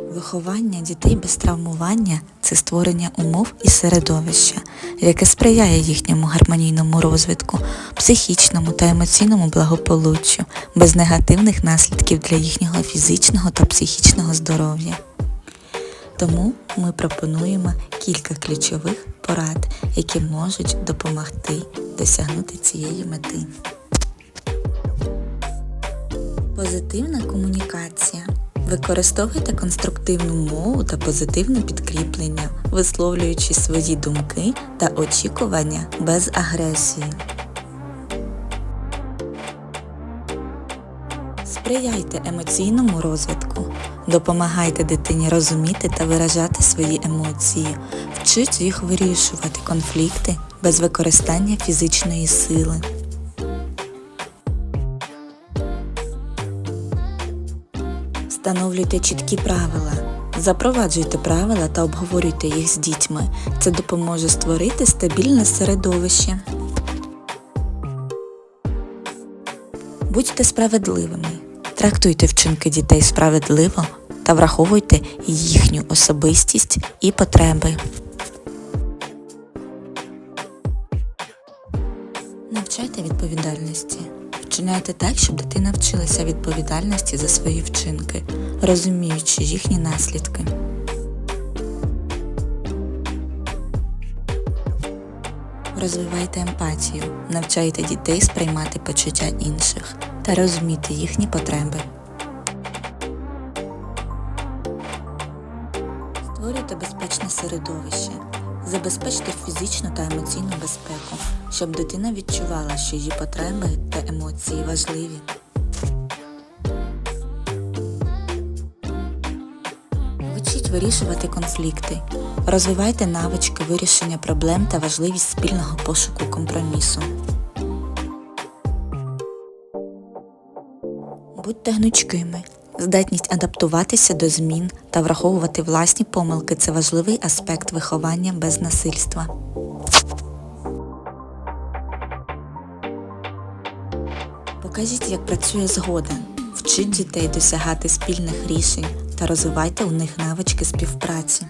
Виховання дітей без травмування це створення умов і середовища, яке сприяє їхньому гармонійному розвитку, психічному та емоційному благополуччю, без негативних наслідків для їхнього фізичного та психічного здоров'я. Тому ми пропонуємо кілька ключових порад, які можуть допомогти досягнути цієї мети. Позитивна комунікація. Використовуйте конструктивну мову та позитивне підкріплення, висловлюючи свої думки та очікування без агресії. Сприяйте емоційному розвитку. Допомагайте дитині розуміти та виражати свої емоції. Вчіть їх вирішувати конфлікти без використання фізичної сили. Встановлюйте чіткі правила. Запроваджуйте правила та обговорюйте їх з дітьми. Це допоможе створити стабільне середовище. Будьте справедливими. Трактуйте вчинки дітей справедливо та враховуйте їхню особистість і потреби. Навчайте відповідальності. Вчиняйте так, щоб дитина вчилася відповідальності за свої вчинки, розуміючи їхні наслідки. Розвивайте емпатію, навчайте дітей сприймати почуття інших та розуміти їхні потреби. Створюйте безпечне середовище. Забезпечте фізичну та емоційну безпеку, щоб дитина відчувала, що її потреби та емоції важливі. Вчіть вирішувати конфлікти. Розвивайте навички вирішення проблем та важливість спільного пошуку компромісу. Будьте гнучкими. Здатність адаптуватися до змін та враховувати власні помилки це важливий аспект виховання без насильства. Покажіть, як працює згода. Вчіть дітей досягати спільних рішень та розвивайте у них навички співпраці.